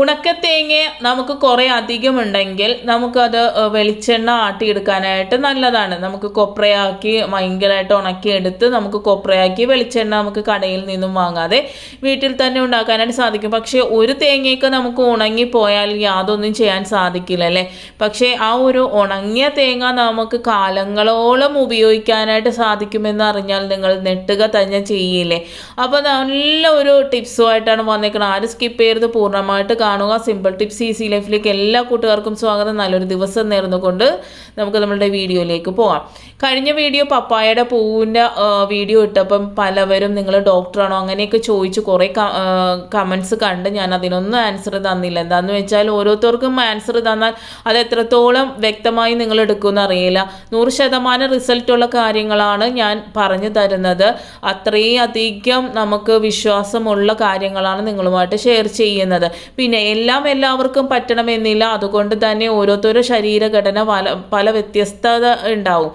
ഉണക്കത്തേങ്ങ നമുക്ക് കുറേ അധികം ഉണ്ടെങ്കിൽ നമുക്കത് വെളിച്ചെണ്ണ ആട്ടിയെടുക്കാനായിട്ട് നല്ലതാണ്. നമുക്ക് കൊപ്രയാക്കി ഭയങ്കരമായിട്ട് ഉണക്കിയെടുത്ത് നമുക്ക് കൊപ്രയാക്കി വെളിച്ചെണ്ണ നമുക്ക് കടയിൽ നിന്നും വാങ്ങാതെ വീട്ടിൽ തന്നെ ഉണ്ടാക്കാനായിട്ട് സാധിക്കും. പക്ഷേ ഒരു തേങ്ങയൊക്കെ നമുക്ക് ഉണങ്ങിപ്പോയാൽ യാതൊന്നും ചെയ്യാൻ സാധിക്കില്ല അല്ലേ? പക്ഷേ ആ ഒരു ഉണങ്ങിയ തേങ്ങ നമുക്ക് കാലങ്ങളോളം ഉപയോഗിക്കാനായിട്ട് സാധിക്കുമെന്ന് അറിഞ്ഞാൽ നിങ്ങൾ നെട്ടുക തന്നെ ചെയ്യില്ലേ? അപ്പോൾ നല്ല ഒരു ടിപ്സുമായിട്ടാണ് വന്നേക്കുന്നത് ആരും സ്കിപ്പ് ചെയ്യരുത്. പൂർണമായിട്ട് കാണുക. സിമ്പിൾ ടിപ്സ് ഈസി ലൈഫിലേക്ക് എല്ലാ കൂട്ടുകാർക്കും സ്വാഗതം. നല്ലൊരു ദിവസം നേർന്നുകൊണ്ട് നമുക്ക് നമ്മളുടെ വീഡിയോയിലേക്ക് പോകാം. കഴിഞ്ഞ വീഡിയോ പപ്പായയുടെ പൂവിന്റെ വീഡിയോ ഇട്ടപ്പം പലവരും നിങ്ങൾ ഡോക്ടറാണോ അങ്ങനെയൊക്കെ ചോദിച്ച് കുറേ കമൻസ് കണ്ട് ഞാൻ അതിനൊന്നും ആൻസർ തന്നില്ല. എന്താണെന്ന് വെച്ചാൽ ഓരോരുത്തർക്കും ആൻസർ തന്നാൽ അത് എത്രത്തോളം വ്യക്തമായി നിങ്ങൾ എടുക്കുമെന്ന് അറിയില്ല. നൂറ് ശതമാനം റിസൾട്ടുള്ള കാര്യങ്ങളാണ് ഞാൻ പറഞ്ഞു തരുന്നത്. അത്രയും അധികം നമുക്ക് വിശ്വാസമുള്ള കാര്യങ്ങളാണ് നിങ്ങളുമായിട്ട് ഷെയർ ചെയ്യുന്നത്. പിന്നെ എല്ലാം എല്ലാവർക്കും പറ്റണമെന്നില്ല. അതുകൊണ്ട് തന്നെ ഓരോരുത്തരുടെ ശരീരഘടന പല പല വ്യത്യസ്തത ഉണ്ടാവും.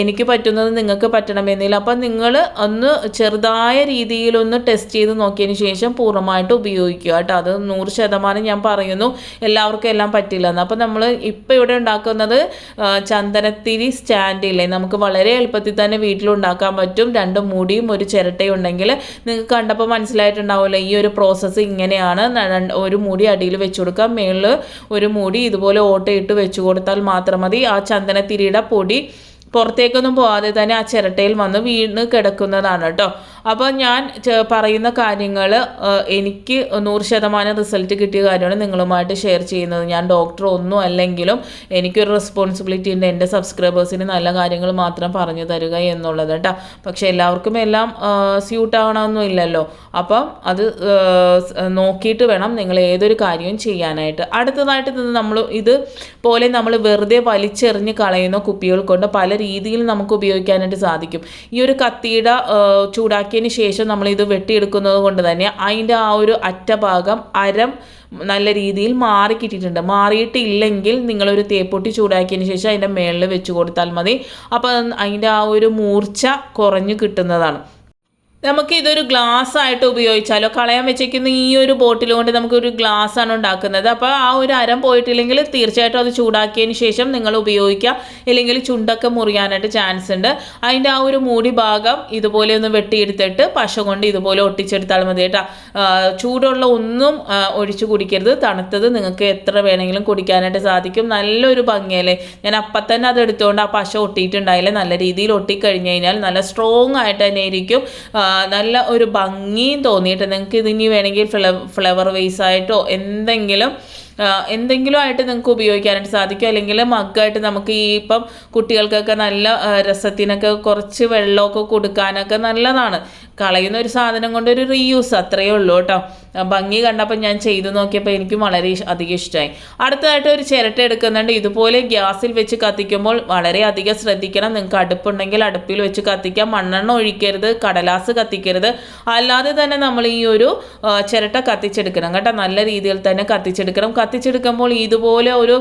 എനിക്ക് പറ്റുന്നത് നിങ്ങൾക്ക് പറ്റണമെന്നില്ല. അപ്പം നിങ്ങൾ ഒന്ന് ചെറുതായ രീതിയിലൊന്ന് ടെസ്റ്റ് ചെയ്ത് നോക്കിയതിന് ശേഷം പൂർണമായിട്ട് ഉപയോഗിക്കുക കേട്ടോ. അത് നൂറ് ശതമാനം ഞാൻ പറയുന്നു. എല്ലാവർക്കും എല്ലാം പറ്റില്ലെന്ന്. അപ്പം നമ്മൾ ഇപ്പം ഇവിടെ ഉണ്ടാക്കുന്നത് ചന്ദനത്തിരി സ്റ്റാൻഡ് സ്റ്റാൻഡില്ലേ നമുക്ക് വളരെ എളുപ്പത്തിൽ തന്നെ വീട്ടിലുണ്ടാക്കാൻ പറ്റും. രണ്ട് മുടിയും ഒരു ചിരട്ടയും ഉണ്ടെങ്കിൽ നിങ്ങൾക്ക് കണ്ടപ്പോൾ മനസ്സിലായിട്ടുണ്ടാവുമല്ലോ ഈ ഒരു പ്രോസസ്സ് ഇങ്ങനെയാണ്. ഒരു മുടി അടിയിൽ വെച്ച് കൊടുക്കാം മേളിൽ ഒരു മൂടി ഇതുപോലെ ഓട്ടയിട്ട് വെച്ച് കൊടുത്താൽ മാത്രം മതി. ആ ചന്ദനത്തിരിയുടെ പൊടി പുറത്തേക്കൊന്നും പോകാതെ തന്നെ ആ ചിരട്ടയിൽ വന്ന് വീണ് കിടക്കുന്നതാണ് കേട്ടോ. അപ്പോൾ ഞാൻ പറയുന്ന കാര്യങ്ങൾ എനിക്ക് നൂറ് ശതമാനം റിസൾട്ട് കിട്ടിയ കാര്യമാണ് നിങ്ങളുമായിട്ട് ഷെയർ ചെയ്യുന്നത്. ഞാൻ ഡോക്ടർ ഒന്നും അല്ലെങ്കിലും എനിക്കൊരു റെസ്പോൺസിബിലിറ്റി ഉണ്ട്. എന്റെ സബ്സ്ക്രൈബേഴ്സിന് നല്ല കാര്യങ്ങൾ മാത്രം പറഞ്ഞു തരിക എന്നുള്ളത് കേട്ടോ. പക്ഷേ എല്ലാവർക്കും എല്ലാം സ്യൂട്ട് ആവണമെന്നും ഇല്ലല്ലോ. അപ്പം അത് നോക്കിയിട്ട് വേണം നിങ്ങൾ ഏതൊരു കാര്യവും ചെയ്യാനായിട്ട്. അടുത്തതായിട്ട് നമ്മൾ ഇത് പോലെ നമ്മൾ വെറുതെ വലിച്ചെറിഞ്ഞ് കളയുന്ന കുപ്പികൾ കൊണ്ട് പല രീതിയിൽ നമുക്ക് ഉപയോഗിക്കാനായിട്ട് സാധിക്കും. ഈ ഒരു കത്തിയുടെ ചൂടാക്കിയതിന് ശേഷം നമ്മൾ ഇത് വെട്ടിയെടുക്കുന്നത് കൊണ്ട് തന്നെ അതിന്റെ ആ ഒരു അറ്റഭാഗം അരം നല്ല രീതിയിൽ മാറി കിട്ടിയിട്ടുണ്ട്. മാറിയിട്ടില്ലെങ്കിൽ നിങ്ങളൊരു തേപ്പൊട്ടി ചൂടാക്കിയതിന് ശേഷം അതിന്റെ മേളിൽ വെച്ച് കൊടുത്താൽ മതി. അപ്പോൾ അതിന്റെ ആ ഒരു മൂർച്ച കുറഞ്ഞു കിട്ടുന്നതാണ്. നമുക്ക് ഇതൊരു ഗ്ലാസ് ആയിട്ട് ഉപയോഗിച്ചാലോ? കളയാൻ വെച്ചേക്കുന്ന ഈ ഒരു ബോട്ടിൽ കൊണ്ട് നമുക്കൊരു ഗ്ലാസ് ആണ് ഉണ്ടാക്കുന്നത്. അപ്പോൾ ആ ഒരു അരം പോയിട്ടില്ലെങ്കിൽ തീർച്ചയായിട്ടും അത് ചൂടാക്കിയതിന് ശേഷം നിങ്ങൾ ഉപയോഗിക്കുക. ഇല്ലെങ്കിൽ ചുണ്ടൊക്കെ മുറിയാനായിട്ട് ചാൻസ് ഉണ്ട്. അതിന്റെ ആ ഒരു മൂടി ഭാഗം ഇതുപോലെ ഒന്ന് വെട്ടിയെടുത്തിട്ട് പശ കൊണ്ട് ഇതുപോലെ ഒട്ടിച്ചെടുത്താൽ മതി കേട്ടോ. ചൂടുള്ള ഒന്നും ഒഴിച്ചു കുടിക്കരുത്. തണുത്തത് നിങ്ങൾക്ക് എത്ര വേണമെങ്കിലും കുടിക്കാനായിട്ട് സാധിക്കും. നല്ലൊരു ഭംഗിയല്ലേ? ഞാൻ അപ്പം തന്നെ അത് എടുത്തുകൊണ്ട് ആ പശ ഒട്ടിയിട്ടുണ്ടായില്ലേ നല്ല രീതിയിൽ ഒട്ടിക്കഴിഞ്ഞ് കഴിഞ്ഞാൽ നല്ല സ്ട്രോങ് ആയിട്ട് തന്നെ ആയിരിക്കും നല്ല ഒരു ഭംഗിയും തോന്നിയിട്ട് നിങ്ങൾക്ക് ഇതിനി വേണമെങ്കിൽ ഫ്ലവർ വേസ് എന്തെങ്കിലും എന്തെങ്കിലും ആയിട്ട് നിങ്ങൾക്ക് ഉപയോഗിക്കാനായിട്ട് സാധിക്കും. അല്ലെങ്കിൽ മഗ്ഗായിട്ട് നമുക്ക് ഈ ഇപ്പം കുട്ടികൾക്കൊക്കെ നല്ല രസത്തിനൊക്കെ കുറച്ച് വെള്ളമൊക്കെ കൊടുക്കാനൊക്കെ നല്ലതാണ്. കളയുന്ന ഒരു സാധനം കൊണ്ട് ഒരു റീയൂസ് അത്രയേ ഉള്ളൂ കേട്ടോ. ഭംഗി കണ്ടപ്പോൾ ഞാൻ ചെയ്തു നോക്കിയപ്പോൾ എനിക്കും വളരെ അധികം ഇഷ്ടമായി അടുത്തതായിട്ട് ഒരു ചിരട്ട എടുക്കുന്നുണ്ട്. ഇതുപോലെ ഗ്യാസിൽ വെച്ച് കത്തിക്കുമ്പോൾ വളരെ അധികം ശ്രദ്ധിക്കണം. നിങ്ങൾക്ക് അടുപ്പുണ്ടെങ്കിൽ അടുപ്പിൽ വെച്ച് കത്തിക്കാം. മണ്ണെണ്ണ ഒഴിക്കരുത്. കടലാസ് കത്തിക്കരുത്. അല്ലാതെ തന്നെ നമ്മൾ ഈ ഒരു ചിരട്ട കത്തിച്ചെടുക്കണം കേട്ടോ. നല്ല രീതിയിൽ തന്നെ കത്തിച്ചെടുക്കണം. കത്തിച്ചെടുക്കുമ്പോൾ ഇതുപോലെ ഒരു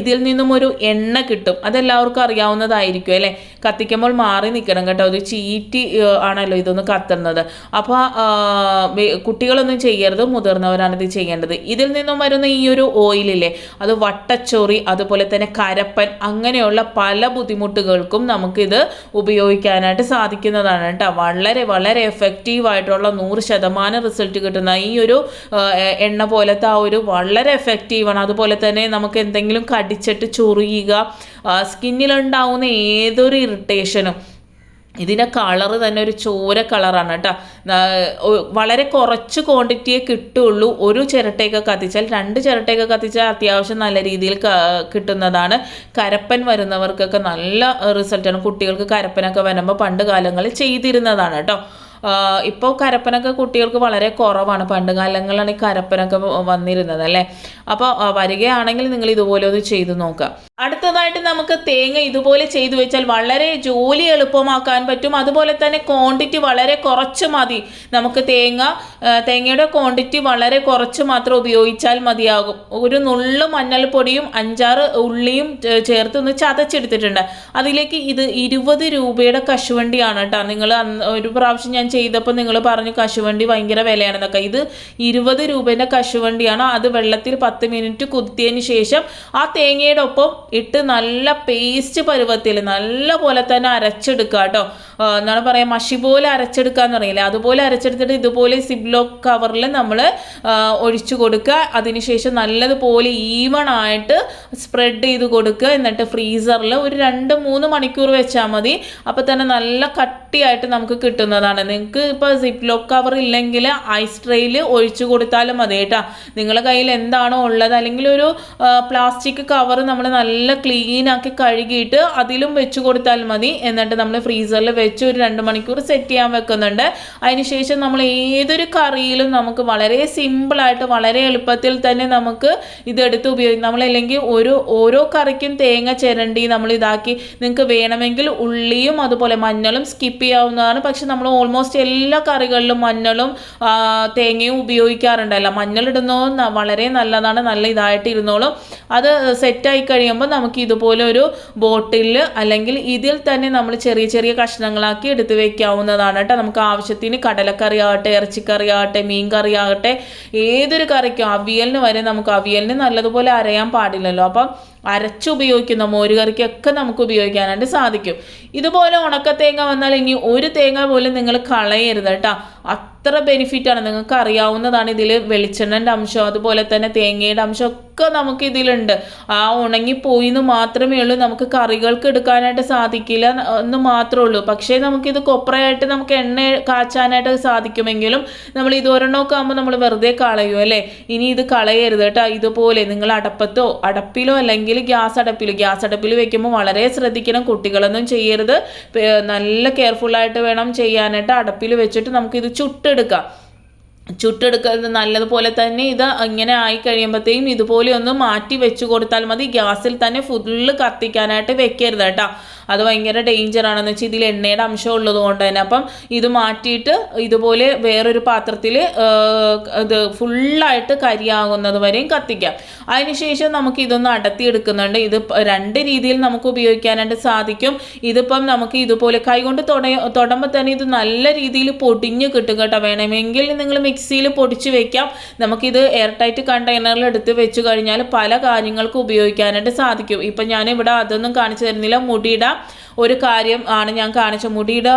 ഇതിൽ നിന്നും ഒരു എണ്ണ കിട്ടും. അതെല്ലാവർക്കും അറിയാവുന്നതായിരിക്കും അല്ലേ? കത്തിക്കുമ്പോൾ മാറി നിൽക്കണം കേട്ടോ. ഒരു ചീറ്റി ആണല്ലോ ഇതൊന്ന് കത്തുന്നത്. അപ്പോൾ കുട്ടികളൊന്നും ചെയ്യരുത് മുതിർന്നവരാണ് ഇത് ചെയ്യേണ്ടത്. ഇതിൽ നിന്നും വരുന്ന ഈ ഒരു ഓയിലില്ലേ അത് വട്ടച്ചൊറി അതുപോലെ തന്നെ കരപ്പൻ അങ്ങനെയുള്ള പല ബുദ്ധിമുട്ടുകൾക്കും നമുക്കിത് ഉപയോഗിക്കാനായിട്ട് സാധിക്കുന്നതാണ് കേട്ടോ. വളരെ വളരെ എഫക്റ്റീവ് ആയിട്ടുള്ള നൂറ് ശതമാനം റിസൾട്ട് കിട്ടുന്ന ഈ ഒരു എണ്ണ പോലത്തെ ആ ഒരു വളരെ എഫക്റ്റീവാണ്. അതുപോലെ തന്നെ നമുക്ക് എന്തെങ്കിലും കടിച്ചിട്ട് ചൊറിയുക. സ്കിന്നിലുണ്ടാവുന്ന ഏതൊരു ഇറിറ്റേഷനും ഇതിന്റെ കളറ് തന്നെ ഒരു ചോര കളറാണ് കേട്ടോ. വളരെ കുറച്ച് ക്വാണ്ടിറ്റിയെ കിട്ടുള്ളൂ. ഒരു ചിരട്ടയൊക്കെ കത്തിച്ചാൽ രണ്ട് ചിരട്ടയൊക്കെ കത്തിച്ചാൽ അത്യാവശ്യം നല്ല രീതിയിൽ കിട്ടുന്നതാണ്. കരപ്പൻ വരുന്നവർക്കൊക്കെ നല്ല റിസൾട്ടാണ് കുട്ടികൾക്ക് കരപ്പനൊക്കെ വരുമ്പോൾ പണ്ട് കാലങ്ങളിൽ ചെയ്തിരുന്നതാണ് കേട്ടോ. ഇപ്പോൾ കരപ്പനൊക്കെ കുട്ടികൾക്ക് വളരെ കുറവാണ്. പണ്ട് കാലങ്ങളിലാണ് ഈ കരപ്പനൊക്കെ വന്നിരുന്നത് അല്ലേ? അപ്പോൾ വരികയാണെങ്കിൽ നിങ്ങൾ ഇതുപോലെ ഒന്ന് ചെയ്ത് നോക്കുക. അടുത്തതായിട്ട് നമുക്ക് തേങ്ങ ഇതുപോലെ ചെയ്തു വെച്ചാൽ വളരെ ജോലി എളുപ്പമാക്കാൻ പറ്റും. അതുപോലെ തന്നെ ക്വാണ്ടിറ്റി വളരെ കുറച്ച് മതി. നമുക്ക് തേങ്ങ തേങ്ങയുടെ ക്വാണ്ടിറ്റി വളരെ കുറച്ച് മാത്രം ഉപയോഗിച്ചാൽ മതിയാകും. ഒരു നുള്ളു മഞ്ഞൾപ്പൊടിയും അഞ്ചാറ് ഉള്ളിയും ചേർത്ത് ഒന്ന് ചതച്ചെടുത്തിട്ടുണ്ട്. അതിലേക്ക് ഇത് ഇരുപത് രൂപയുടെ കശുവണ്ടിയാണ് കേട്ടോ. നിങ്ങൾ ഒരു പ്രാവശ്യം ഞാൻ ചെയ്തപ്പോൾ നിങ്ങൾ പറഞ്ഞു കശുവണ്ടി ഭയങ്കര വിലയാണെന്നൊക്കെ. ഇത് ഇരുപത് രൂപേന്റെ കശുവണ്ടിയാണ്. അത് വെള്ളത്തിൽ പത്ത് മിനിറ്റ് കുത്തിയതിന് ശേഷം ആ തേങ്ങയുടെ ഒപ്പം ഇട്ട് നല്ല പേസ്റ്റ് പരുവത്തിൽ നല്ല പോലെ തന്നെ അരച്ചെടുക്കുക കേട്ടോ എന്താണ് പറയുക മഷി പോലെ അരച്ചെടുക്കാന്ന് അറിയില്ല അതുപോലെ അരച്ചെടുത്തിട്ട് ഇതുപോലെ സിബ്ലോക്ക് കവറിൽ നമ്മൾ ഒഴിച്ചു കൊടുക്കുക. അതിനുശേഷം നല്ലതുപോലെ ഈവൺ ആയിട്ട് സ്പ്രെഡ് ചെയ്ത് കൊടുക്കുക. എന്നിട്ട് ഫ്രീസറിൽ ഒരു രണ്ട് മൂന്ന് മണിക്കൂർ വെച്ചാൽ മതി. അപ്പോൾ തന്നെ നല്ല കട്ടിയായിട്ട് നമുക്ക് കിട്ടുന്നതാണ്. നിങ്ങൾക്ക് ഇപ്പോൾ സിപ്ലോ കവർ ഇല്ലെങ്കിൽ ഐസ് ട്രെയിൽ ഒഴിച്ചു കൊടുത്താലും മതി കേട്ടോ. നിങ്ങളുടെ കയ്യിൽ എന്താണോ ഉള്ളത് അല്ലെങ്കിൽ ഒരു പ്ലാസ്റ്റിക് കവർ നമ്മൾ നല്ല ക്ലീൻ ആക്കി കഴുകിയിട്ട് അതിലും വെച്ച് കൊടുത്താൽ മതി. എന്നിട്ട് നമ്മൾ ഫ്രീസറിൽ വെച്ച് ഒരു രണ്ട് മണിക്കൂർ സെറ്റ് ചെയ്യാൻ വെക്കുന്നുണ്ട്. അതിനുശേഷം നമ്മൾ ഏതൊരു കറിയിലും നമുക്ക് വളരെ സിമ്പിളായിട്ട് വളരെ എളുപ്പത്തിൽ തന്നെ നമുക്ക് ഇതെടുത്ത് ഉപയോഗിക്കും. നമ്മളല്ലെങ്കിൽ ഒരു ഓരോ കറിക്കും തേങ്ങ ചിരണ്ടി നമ്മൾ ഇതാക്കി നിങ്ങൾക്ക് വേണമെങ്കിൽ ഉള്ളിയും അതുപോലെ മഞ്ഞളും സ്കിപ്പ് ചെയ്യാവുന്നതാണ്. പക്ഷെ നമ്മൾ ഓൾമോസ്റ്റ് എല്ലാ കറികളിലും മഞ്ഞളും തേങ്ങയും ഉപയോഗിക്കാറുണ്ടല്ലോ. മഞ്ഞൾ ഇടുന്നത് വളരെ നല്ലതാണ്. നല്ല ഇതായിട്ട് ഇരുന്നോളും. അത് സെറ്റായി കഴിയുമ്പോൾ നമുക്ക് ഇതുപോലെ ഒരു ബോട്ടിൽ അല്ലെങ്കിൽ ഇതിൽ തന്നെ നമ്മൾ ചെറിയ ചെറിയ കഷ്ണങ്ങളാക്കി എടുത്ത് വെക്കാവുന്നതാണ് കേട്ടോ. നമുക്ക് ആവശ്യത്തിന് കടലക്കറി ആകട്ടെ ഇറച്ചിക്കറി ആകട്ടെ മീൻ കറി ആകട്ടെ ഏതൊരു കറിക്കും അവിയലിന് വരെ നമുക്ക് അവിയലിന് നല്ലതുപോലെ അരയാൻ പാടില്ലല്ലോ. അപ്പം അരച്ചുപയോഗിക്കുന്ന മോരുകറിക്കൊക്കെ നമുക്ക് ഉപയോഗിക്കാനായിട്ട് സാധിക്കും. ഇതുപോലെ ഉണക്ക തേങ്ങ വന്നാൽ ഇനി ഒരു തേങ്ങ പോലും നിങ്ങൾ കളയരുത് കേട്ടോ. അത്ര ബെനിഫിറ്റാണ് നിങ്ങൾക്ക് അറിയാവുന്നതാണ് ഇതിൽ വെളിച്ചെണ്ണന്റെ അംശം അതുപോലെ തന്നെ തേങ്ങയുടെ അംശം ഒക്കെ നമുക്ക് ഇതിലുണ്ട്. ആ ഉണങ്ങിപ്പോയി എന്ന് മാത്രമേ ഉള്ളൂ. നമുക്ക് കറികൾക്ക് എടുക്കാനായിട്ട് സാധിക്കില്ല എന്ന് മാത്രമേ ഉള്ളൂ. പക്ഷേ നമുക്കിത് കൊപ്രയായിട്ട് നമുക്ക് എണ്ണ കാച്ചാനായിട്ട് സാധിക്കുമെങ്കിലും നമ്മൾ ഇത് ഒരെണ്ണമൊക്കെ ആകുമ്പോൾ നമ്മൾ വെറുതെ കളയും അല്ലേ? ഇനി ഇത് കളയരുത് കേട്ടോ. ഇതുപോലെ നിങ്ങൾ അടപ്പത്തോ അടപ്പിലോ അല്ലെങ്കിൽ ഗ്യാസ് അടപ്പിലോ ഗ്യാസ് അടപ്പിൽ വെക്കുമ്പോൾ വളരെ ശ്രദ്ധിക്കണം. കുട്ടികളൊന്നും ചെയ്യരുത്. നല്ല കെയർഫുള്ളായിട്ട് വേണം ചെയ്യാനായിട്ട് അടപ്പിൽ വെച്ചിട്ട് നമുക്കിത് ചുട്ടെടുക്കാം. ചുട്ടെടുക്കുന്നത് നല്ലതുപോലെ തന്നെ ഇത് ഇങ്ങനെ ആയി കഴിയുമ്പോഴത്തേക്കും ഇതുപോലെ ഒന്ന് മാറ്റി വെച്ച് കൊടുത്താൽ മതി. ഗ്യാസിൽ തന്നെ ഫുള്ള് കത്തിക്കാനായിട്ട് വെക്കരുത് കേട്ടോ. അത് ഭയങ്കര ഡേഞ്ചറാണെന്ന് വെച്ചാൽ ഇതിൽ എണ്ണയുടെ അംശം ഉള്ളത് കൊണ്ട് തന്നെ. അപ്പം ഇത് മാറ്റിയിട്ട് ഇതുപോലെ വേറൊരു പാത്രത്തിൽ ഇത് ഫുള്ളായിട്ട് കരിയാകുന്നത് വരെയും കത്തിക്കാം. അതിനുശേഷം നമുക്ക് ഇതൊന്ന് അടത്തിയെടുക്കുന്നുണ്ട്. ഇത് രണ്ട് രീതിയിൽ നമുക്ക് ഉപയോഗിക്കാനായിട്ട് സാധിക്കും. ഇതിപ്പം നമുക്ക് ഇതുപോലെ കൈകൊണ്ട് തൊട തൊടുമ്പോൾ തന്നെ ഇത് നല്ല രീതിയിൽ പൊടിഞ്ഞ് കിട്ടും കേട്ടോ. വേണമെങ്കിൽ നിങ്ങൾ മിക്സിയിൽ പൊടിച്ച് വെക്കാം. നമുക്കിത് എയർ ടൈറ്റ് കണ്ടെയ്നറിൽ എടുത്ത് വെച്ച് കഴിഞ്ഞാൽ പല കാര്യങ്ങൾക്കും ഉപയോഗിക്കാനായിട്ട് സാധിക്കും. ഇപ്പം ഞാനിവിടെ അതൊന്നും കാണിച്ചു തരുന്നില്ല. മുടിയുടെ. ഒരു കാര്യം ആണ് ഞാൻ കാണിച്ച മുടിയുടെ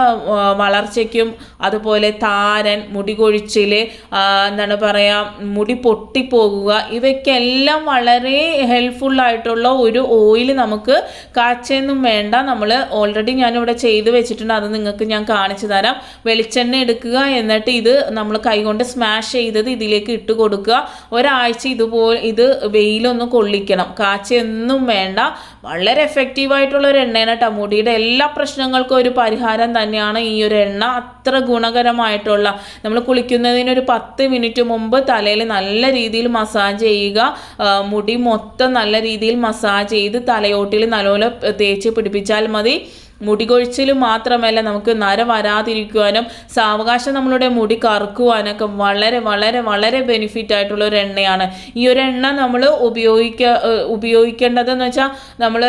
വളർച്ചയ്ക്കും അതുപോലെ താരൻ മുടി കൊഴിച്ചിൽ എന്താണ് പറയുക മുടി പൊട്ടിപ്പോകുക ഇവയ്ക്കെല്ലാം വളരെ ഹെൽപ്ഫുള്ളായിട്ടുള്ള ഒരു ഓയിൽ നമുക്ക് കാച്ചയൊന്നും വേണ്ട. നമ്മൾ ഓൾറെഡി ഞാനിവിടെ ചെയ്ത് വെച്ചിട്ടുണ്ട്. അത് നിങ്ങൾക്ക് ഞാൻ കാണിച്ചു തരാം. വെളിച്ചെണ്ണ എടുക്കുക എന്നിട്ട് ഇത് നമ്മൾ കൈകൊണ്ട് സ്മാഷ് ചെയ്തത് ഇതിലേക്ക് ഇട്ട് കൊടുക്കുക. ഒരാഴ്ച ഇതുപോലെ ഇത് വെയിലൊന്ന് കൊള്ളിക്കണം. കാച്ചയൊന്നും വേണ്ട. വളരെ എഫക്റ്റീവായിട്ടുള്ള ഒരു എണ്ണയാണ് കേട്ടോ മുടിയുടെ എല്ലാ പ്രശ്നങ്ങൾക്കും ഒരു പരിഹാരം തന്നെയാണ് ഈ ഒരു എണ്ണ. അത്ര ഗുണകരമായിട്ടുള്ള നമ്മൾ കുളിക്കുന്നതിന് ഒരു പത്ത് മിനിറ്റ് മുമ്പ് തലയിൽ നല്ല രീതിയിൽ മസാജ് ചെയ്യുക. മുടി മൊത്തം നല്ല രീതിയിൽ മസാജ് ചെയ്ത് തലയോട്ടിൽ നല്ലപോലെ തേച്ച് പിടിപ്പിച്ചാൽ മതി. മുടി കൊഴിച്ചിൽ മാത്രമല്ല നമുക്ക് നര വരാതിരിക്കുവാനും സാവകാശം നമ്മളുടെ മുടി കറുക്കുവാനൊക്കെ വളരെ വളരെ വളരെ ബെനിഫിറ്റ് ആയിട്ടുള്ള ഒരു എണ്ണയാണ്. ഈ ഒരു എണ്ണ നമ്മൾ ഉപയോഗിക്ക ഉപയോഗിക്കേണ്ടതെന്ന് വെച്ചാൽ നമ്മൾ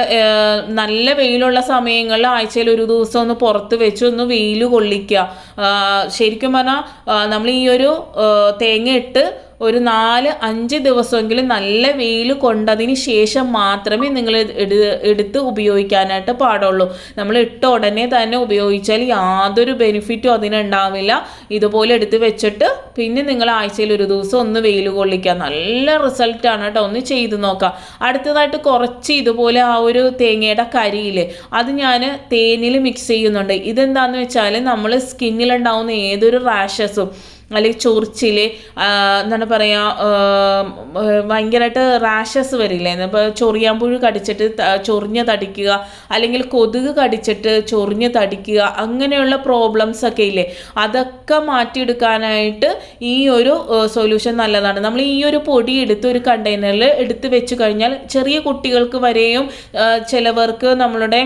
നല്ല വെയിലുള്ള സമയങ്ങളിൽ ആഴ്ചയിൽ ഒരു ദിവസം ഒന്ന് പുറത്ത് വെച്ച് ഒന്ന് വെയിൽ കൊള്ളിക്കുക. ശരിക്കും പറഞ്ഞാൽ നമ്മൾ ഈ ഒരു തേങ്ങ ഇട്ട് ഒരു നാല് അഞ്ച് ദിവസമെങ്കിലും നല്ല വെയിൽ കൊണ്ടതിന് ശേഷം മാത്രമേ നിങ്ങൾ എടുത്ത് ഉപയോഗിക്കാനായിട്ട് പാടുള്ളൂ. നമ്മൾ ഇട്ട ഉടനെ തന്നെ ഉപയോഗിച്ചാൽ യാതൊരു ബെനിഫിറ്റും അതിനുണ്ടാവില്ല. ഇതുപോലെ എടുത്ത് വെച്ചിട്ട് പിന്നെ നിങ്ങൾ ആഴ്ചയിൽ ഒരു ദിവസം ഒന്ന് വെയിൽ കൊള്ളിക്കുക. നല്ല റിസൾട്ടാണ് കേട്ടോ. ഒന്ന് ചെയ്ത് നോക്കാം അടുത്തതായിട്ട് കുറച്ച് ഇതുപോലെ ആ ഒരു തേങ്ങയുടെ കരിയിൽ അത് ഞാൻ തേനിൽ മിക്സ് ചെയ്യുന്നുണ്ട്. ഇതെന്താണെന്ന് വെച്ചാൽ നമ്മൾ സ്കിന്നിലുണ്ടാവുന്ന ഏതൊരു റാഷസും അല്ലെങ്കിൽ ചൊറിച്ചിൽ എന്താണ് പറയുക ഭയങ്കരമായിട്ട് റാഷസ് വരില്ലേ? ഇപ്പോൾ ചൊറിയാമ്പുഴു കടിച്ചിട്ട് ചൊറിഞ്ഞ് തടിക്കുക അല്ലെങ്കിൽ കൊതുക് കടിച്ചിട്ട് ചൊറിഞ്ഞ് തടിക്കുക അങ്ങനെയുള്ള പ്രോബ്ലംസ് ഒക്കെ ഇല്ലേ? അതൊക്കെ മാറ്റിയെടുക്കാനായിട്ട് ഈ ഒരു സൊല്യൂഷൻ നല്ലതാണ്. നമ്മൾ ഈ ഒരു പൊടി എടുത്ത് ഒരു കണ്ടെയ്നറിൽ എടുത്ത് വെച്ച് കഴിഞ്ഞാൽ ചെറിയ കുട്ടികൾക്ക് വരെയും ചിലവർക്ക് നമ്മളുടെ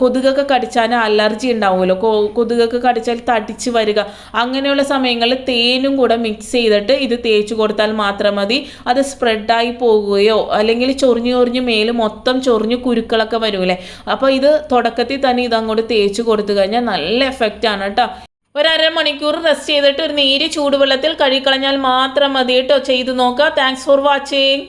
കൊതുകൊക്കെ കടിച്ചാൽ അലർജി ഉണ്ടാവുമല്ലോ. കൊതുകൊക്കെ കടിച്ചാൽ തടിച്ച് വരിക. അങ്ങനെയുള്ള സമയങ്ങളിൽ തേനും കൂടെ മിക്സ് ചെയ്തിട്ട് ഇത് തേച്ച് കൊടുത്താൽ മാത്രം മതി. അത് സ്പ്രെഡായി പോകുകയോ അല്ലെങ്കിൽ ചൊറിഞ്ഞു ചൊറിഞ്ഞ് മേൽ മൊത്തം ചൊറിഞ്ഞ് കുരുക്കളൊക്കെ വരൂലേ അപ്പോൾ ഇത് തുടക്കത്തിൽ തന്നെ ഇത് അങ്ങോട്ട് തേച്ച് കൊടുത്തു കഴിഞ്ഞാൽ നല്ല എഫക്റ്റ് ആണ് കേട്ടോ. ഒരര മണിക്കൂർ റെസ്റ്റ് ചെയ്തിട്ട് ഒരു നേരിയ ചൂടുവെള്ളത്തിൽ കഴുകിക്കളഞ്ഞാൽ മാത്രം മതി കേട്ടോ. ചെയ്തു നോക്കുക. Thanks for watching